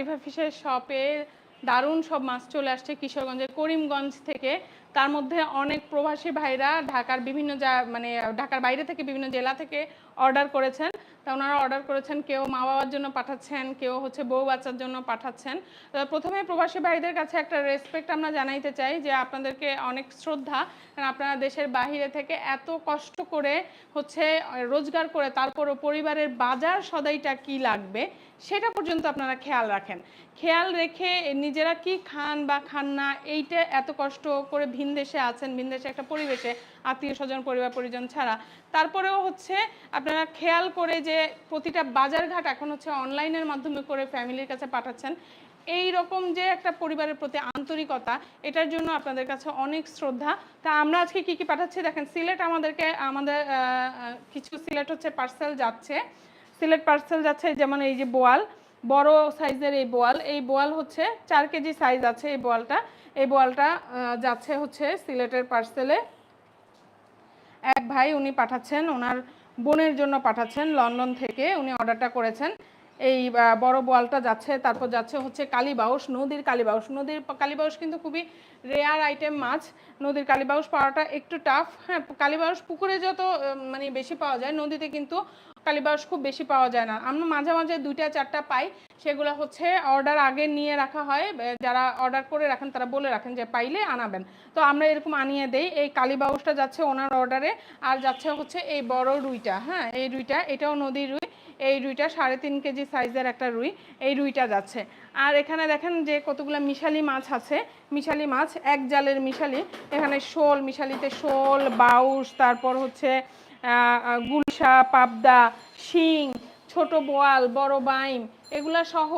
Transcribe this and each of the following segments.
River ফিশের শপে দারুণ সব মাছ চলে আসছে কিশোরগঞ্জের করিমগঞ্জ থেকে। তার মধ্যে অনেক প্রবাসী ভাইরা ঢাকার বিভিন্ন যা মানে ঢাকার বাইরে থেকে বিভিন্ন জেলা থেকে অর্ডার করেছেন। তা ওনারা অর্ডার করেছেন, কেউ মা বাবার জন্য পাঠাচ্ছেন, কেউ হচ্ছে বউ বাচ্চার জন্য পাঠাচ্ছেন। প্রথমে প্রবাসী ভাইদের কাছে একটা রেসপেক্ট আমরা জানাইতে চাই যে আপনাদেরকে অনেক শ্রদ্ধা। কারণ আপনারা দেশের বাহিরে থেকে এত কষ্ট করে হচ্ছে রোজগার করে তারপরও পরিবারের বাজার সদাইটা কি লাগবে, সেটা পর্যন্ত আপনারা খেয়াল রাখেন। খেয়াল রেখে নিজেরা কি খান বা খান না, এইটা এত কষ্ট করে ভিন দেশে আছেন ভিন দেশে একটা পরিবেশে আত্মীয় স্বজন পরিবার পরিজন ছাড়া। তারপরেও হচ্ছে আপনারা খেয়াল করে যে প্রতিটা বাজারঘাট এখন হচ্ছে অনলাইনের মাধ্যমে করে ফ্যামিলির কাছে পাঠাচ্ছেন। এই রকম যে একটা পরিবারের প্রতি আন্তরিকতা, এটার জন্য আপনাদের কাছে অনেক শ্রদ্ধা। তা আমরা আজকে কি কি পাঠাচ্ছি? দেখেন, সিলেট আমাদেরকে, আমাদের কিছু সিলেট হচ্ছে পার্সেল যাচ্ছে। সিলেট পার্সেল যাচ্ছে যেমন এই যে বোয়াল, বড় সাইজের এই বোয়াল। এই বোয়াল হচ্ছে চার কেজি সাইজ আছে এই বোয়ালটা। এই বোয়ালটা যাচ্ছে হচ্ছে সিলেটের পার্সেলে। ভাই উনি পাঠাচ্ছেন ওনার বোনের জন্য পাঠাচ্ছেন লন্ডন থেকে উনি অর্ডারটা করেছেন। এই বড় বোয়ালটা যাচ্ছে, তারপর যাচ্ছে হচ্ছে কালীবাউস, নদীর কালীবাউস। নদীর কালীবাউস কিন্তু খুবই রেয়ার আইটেম মাছ। নদীর কালীবাউস পাওয়াটা একটু টাফ হ্যাঁ কালীবাউস পুকুরে যত মানে বেশি পাওয়া যায়, নদীতে কিন্তু কালীবাউস খুব বেশি পাওয়া যায় না। আমরা মাঝে মাঝে দুইটা, চারটা পাই। সেগুলো হচ্ছে অর্ডার আগে নিয়ে রাখা হয়। যারা অর্ডার করে রাখেন, তারা বলে রাখেন যে পাইলে আনাবেন। তো আমরা এরকম আনিয়ে দেই। এই কালীবাউসটা যাচ্ছে ওনার অর্ডারে আর যাচ্ছে হচ্ছে এই বড় রুইটা। হ্যাঁ এই রুইটা, এটাও নদীর রুই। এই রুইটা সাড়ে তিন কেজি সাইজের একটা রুই, এই রুইটা যাচ্ছে। আর এখানে দেখেন যে কতগুলো মিশালি মাছ আছে। মিশালি মাছ, এক জালের মিশালি, এখানে শোল, মিশালিতে শোল বাউস তারপর হচ্ছে গুলশা, পাবদা, শিং, ছোট বোয়াল, বড় বাইম, এগুলা সহ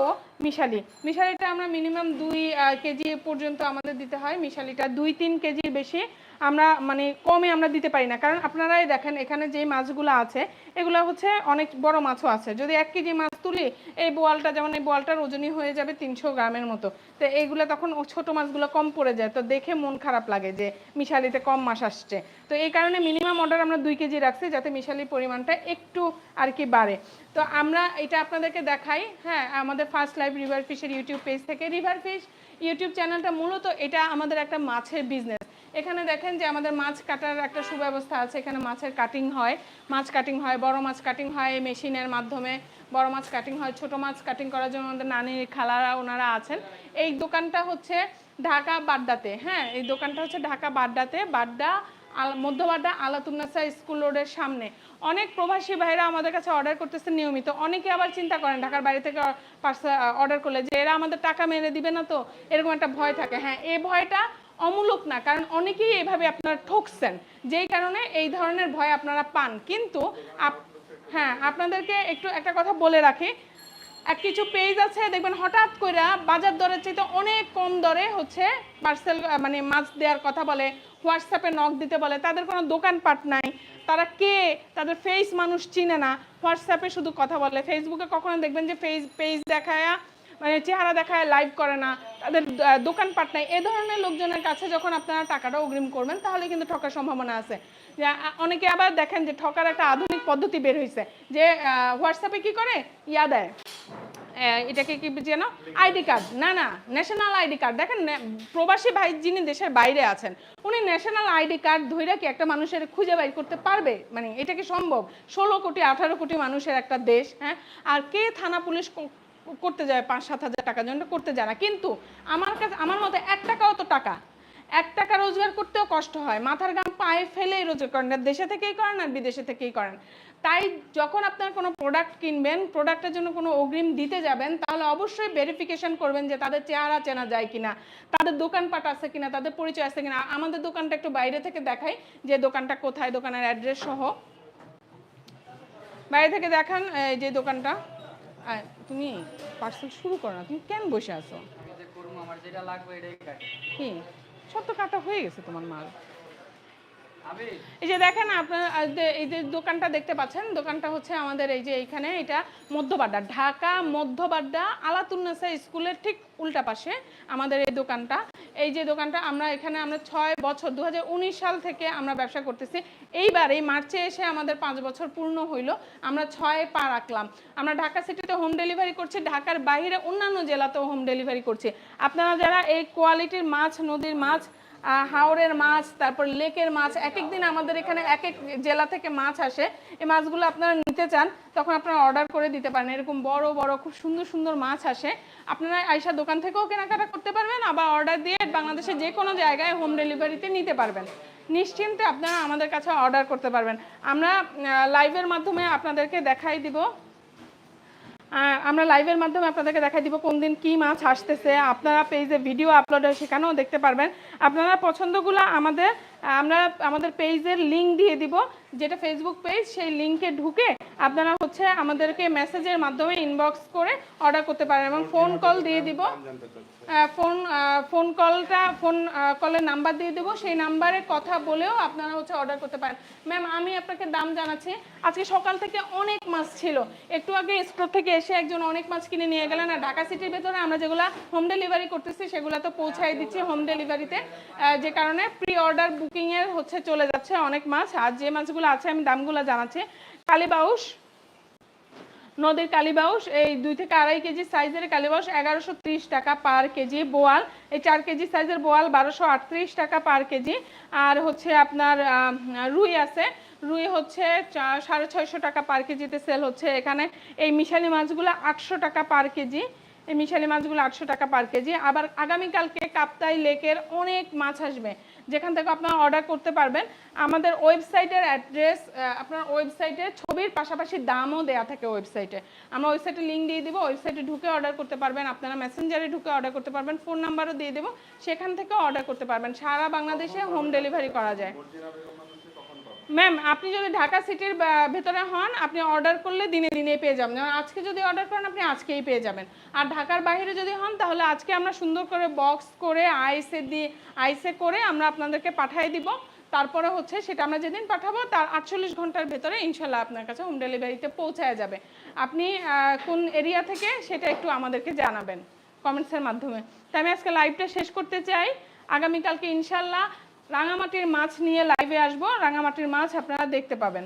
মিশালি। মিশালিটা আমরা মিনিমাম দুই কেজি পর্যন্ত আমাদের দিতে হয়। মিশালিটা দুই, তিন কেজির বেশি। আমরা মানে কমে আমরা দিতে পারি না। কারণ আপনারাই দেখেন, এখানে যে মাছগুলো আছে, এগুলো হচ্ছে অনেক বড় মাছও আছে। যদি এক কেজি মাছ তুলি, এই বোয়ালটা, যেমন এই বোয়ালটার ওজনই হয়ে যাবে তিনশো গ্রামের মতো। তো এইগুলো তখন ছোট মাছগুলো কম পড়ে যায়। তো দেখে মন খারাপ লাগে যে মিশালিতে কম মাছ আসছে। তো এই কারণে মিনিমাম অর্ডার আমরা দুই কেজি রাখছি, যাতে মিশালির পরিমাণটা একটু আর কি বাড়ে। তো আমরা এটা আপনাদেরকে দেখাই। হ্যাঁ আমাদের ফার্স্ট লাইভ রিভার ফিশের ইউটিউব পেজ থেকে। রিভার ফিশ ইউটিউব চ্যানেলটা মূলত এটা আমাদের একটা মাছের বিজনেস এখানে দেখেন যে আমাদের মাছ কাটার একটা সুব্যবস্থা আছে। এখানে মাছের কাটিং হয়। মাছ কাটিং হয়, বড় মাছ কাটিং হয় মেশিনের মাধ্যমে। বড় মাছ কাটিং হয়, ছোট মাছ কাটিং করার জন্য আমাদের নানির খালারা ওনারা আছেন। এই দোকানটা হচ্ছে ঢাকা বাড্ডাতে হ্যাঁ? এই দোকানটা হচ্ছে ঢাকা বাড্ডাতে, বাড্ডা আল- মধ্যবাড্ডা আলাতুন্নাসা স্কুল রোডের সামনে। অনেক প্রবাসী ভাইরা আমাদের কাছে অর্ডার করতেছে নিয়মিত। অনেকে আবার চিন্তা করেন, ঢাকার বাইরে থেকে অর্ডার করলে যে এরা আমাদের টাকা মেরে দিবে না তো? এরকম একটা ভয় থাকে। হ্যাঁ এই ভয়টা অমূলক না, কারণ অনেকেই এভাবে আপনারা ঠকছেন। যেই কারণে এই ধরনের ভয় আপনারা পান। কিন্তু হ্যাঁ আপনাদেরকে একটু একটা কথা বলে রাখি। এক কিছু পেজ আছে, দেখবেন হঠাৎ করে বাজার দরের চাইতে অনেক কম দরে হচ্ছে পার্সেল মানে মাছ দেওয়ার কথা বলে, হোয়াটসঅ্যাপে নক দিতে বলে, তাদের কোনো দোকানপাট নাই। তারা কে? তাদের ফেস মানুষ চিনে না। হোয়াটসঅ্যাপে শুধু কথা বলে। ফেসবুকে কখনো দেখবেন যে ফেস পেজ দেখায় মানে চেহারা দেখায় লাইভ করে না, তাদের দোকানপাট নাই, এ ধরনের লোকজনের কাছে যখন আপনারা টাকাটা অগ্রিম করবেন, তাহলে কিন্তু ঠকার সম্ভাবনা আছে। যে অনেকে আবার দেখেন যে ঠকার একটা আধুনিক পদ্ধতি বের হয়েছে যে হোয়াটসঅ্যাপে কি করে? ইয়া দেয়। এটাকে কি যেন? আইডি কার্ড না না ন্যাশনাল আইডি কার্ড দেখেন প্রবাসী ভাই যিনি দেশের বাইরে আছেন, উনি ন্যাশনাল আইডি কার্ড ধইরা কি একটা মানুষের খুঁজে বাইর করতে পারবে? মানে এটা কি সম্ভব? ষোলো কোটি, আঠারো কোটি মানুষের একটা দেশ হ্যাঁ? আর কে থানা পুলিশ করতে যায়, পাঁচ, সাত হাজার টাকার জন্য করতে যায় না। কিন্তু আমার কাছে, আমার মতে এক টাকাও তো টাকা। এক টাকা রোজগার করতেও কষ্ট হয়। মাথার গাম পায়ে ফেলেই রোজগার করেন। আর দেশে থেকেই করেন আর বিদেশে থেকেই করেন। তাই যখন আপনার কোনো প্রোডাক্ট কিনবেন প্রোডাক্টের জন্য কোনো অগ্রিম দিতে যাবেন, তাহলে অবশ্যই ভেরিফিকেশন করবেন যে তাদের চেহারা চেনা যায় কিনা, তাদের দোকানপাট আছে কিনা, তাদের পরিচয় আছে কিনা। আমাদের দোকানটা একটু বাইরে থেকে দেখাই যে দোকানটা কোথায়, দোকানের অ্যাড্রেস সহ। বাইরে থেকে দেখান, এই যে দোকানটা। আয়, তুমি পার্সেল শুরু করো না তুমি কেন বসে আছো? আমি যে আমার যেটা লাগবে এটাই কাটি। কি? সব তো কাটা হয়ে গেছে তোমার মাল। এই যে দেখেন আপনার এই যে দোকানটা দেখতে পাচ্ছেন, দোকানটা হচ্ছে আমাদের এই যে এইখানে, এটা মধ্যবাড্ডা, ঢাকা মধ্যবাড্ডা আলাতুন্নেসা স্কুলের ঠিক উল্টা পাশে আমাদের এই দোকানটা। এই যে দোকানটা, আমরা এখানে, আমরা ছয় বছর দু হাজার উনিশ সাল থেকে আমরা ব্যবসা করতেছি। এইবার, এই মার্চে এসে আমাদের পাঁচ বছর পূর্ণ হইল, আমরা ছয় পা রাখলাম। আমরা ঢাকা সিটিতে হোম ডেলিভারি করছি, ঢাকার বাইরে অন্যান্য জেলাতেও হোম ডেলিভারি করছি। আপনারা যারা এই কোয়ালিটির মাছ, নদীর মাছ আহ, হাওরের মাছ তারপর লেকের মাছ এক এক দিন আমাদের এখানে এক এক জেলা থেকে মাছ আসে। এই মাছগুলো আপনারা নিতে চান তখন আপনারা অর্ডার করে দিতে পারেন। এরকম বড় বড় খুব সুন্দর সুন্দর মাছ আসে। আপনারা আইসা দোকান থেকেও কেনাকাটা করতে পারবেন আবার অর্ডার দিয়ে বাংলাদেশের যে কোনো জায়গায় হোম ডেলিভারিতে নিতে পারবেন। নিশ্চিন্তে আপনারা আমাদের কাছে অর্ডার করতে পারবেন। আমরা লাইভের মাধ্যমে আপনাদেরকে দেখাই দিব। আমরা লাইভের মাধ্যমে আপনাদেরকে দেখাই দিব কোন দিন কী মাছ আসতেছে। আপনারা পেজে ভিডিও আপলোড হয় সেখানেও দেখতে পারবেন। আপনারা পছন্দগুলো আমাদের আমরা আমাদের পেজের লিঙ্ক দিয়ে দিব যেটা ফেসবুক পেজ সেই লিঙ্কে ঢুকে আপনারা হচ্ছে আমাদেরকে মেসেজের মাধ্যমে ইনবক্স করে অর্ডার করতে পারেন এবং ফোন কল দিয়ে দিব। ফোন ফোন কলটা ফোন কলের নাম্বার দিয়ে দেবো সেই নাম্বারে কথা বলেও আপনারা হচ্ছে অর্ডার করতে পারেন। ম্যাম আমি আপনাকে দাম জানাচ্ছি। আজকে সকাল থেকে অনেক মাছ ছিল। একটু আগে স্টোর থেকে এসে একজন অনেক মাছ কিনে নিয়ে গেলেন আর ঢাকা সিটির ভেতরে আমরা যেগুলো হোম ডেলিভারি করতেছি সেগুলো তো পৌঁছাই দিচ্ছি হোম ডেলিভারিতে যে কারণে প্রি অর্ডার বুকিংয়ের হচ্ছে চলে যাচ্ছে অনেক মাছ। আর যে মাছগুলো আছে, আমি দামগুলো জানাচ্ছি। কালীবাউস নদীর কালীবাউস এই দুই থেকে আড়াই কেজি সাইজের কালীবাউস এগারোশো টাকা পার কেজি। বোয়াল, এই চার কেজি সাইজের বোয়াল বারোশো টাকা পার কেজি। আর হচ্ছে আপনার রুই আছে। রুই হচ্ছে সাড়ে ছয়শো টাকা পার কেজিতে সেল হচ্ছে। এখানে এই মিশালি মাছগুলো আটশো টাকা পার কেজি। এই মিশালি মাছগুলো আটশো টাকা পার কেজি। আবার আগামীকালকে কাপ্তাই লেকের অনেক মাছ আসবে। যেখান থেকে আপনারা অর্ডার করতে পারবেন। আমাদের ওয়েবসাইটের অ্যাড্রেস আপনার ওয়েবসাইটে ছবির পাশাপাশি দামও দেয়া থাকে ওয়েবসাইটে। আমরা ওয়েবসাইটে লিঙ্ক দিয়ে দিব, ওয়েবসাইটে ঢুকে অর্ডার করতে পারবেন। আপনারা মেসেঞ্জারে ঢুকে অর্ডার করতে পারবেন। ফোন নাম্বারও দিয়ে দেবো। সেখান থেকেও অর্ডার করতে পারবেন। সারা বাংলাদেশে হোম ডেলিভারি করা যায়। ম্যাম আপনি যদি ঢাকা সিটির ভেতরে হন, আপনি অর্ডার করলে দিনে দিনে পেয়ে যাবেন। যেমন আজকে যদি অর্ডার করেন, আপনি আজকেই পেয়ে যাবেন। আর ঢাকার বাইরে যদি হন, তাহলে আজকে আমরা সুন্দর করে বক্স করে আইসে দিয়ে আইসে করে আমরা আপনাদেরকে পাঠিয়ে দিব। তারপরে হচ্ছে সেটা আমরা যেদিন পাঠাবো, তার আটচল্লিশ ঘণ্টার ভেতরে ইনশাল্লাহ আপনার কাছে হোম ডেলিভারিতে পৌঁছায় যাবে। আপনি কোন এরিয়া থেকে সেটা একটু আমাদেরকে জানাবেন কমেন্টসের মাধ্যমে। তাই আমি আজকে লাইভটা শেষ করতে চাই। আগামীকালকে ইনশাল্লাহ রাঙামাটির মাছ নিয়ে লাইভে আসব। রাঙামাটির মাছ আপনারা দেখতে পাবেন।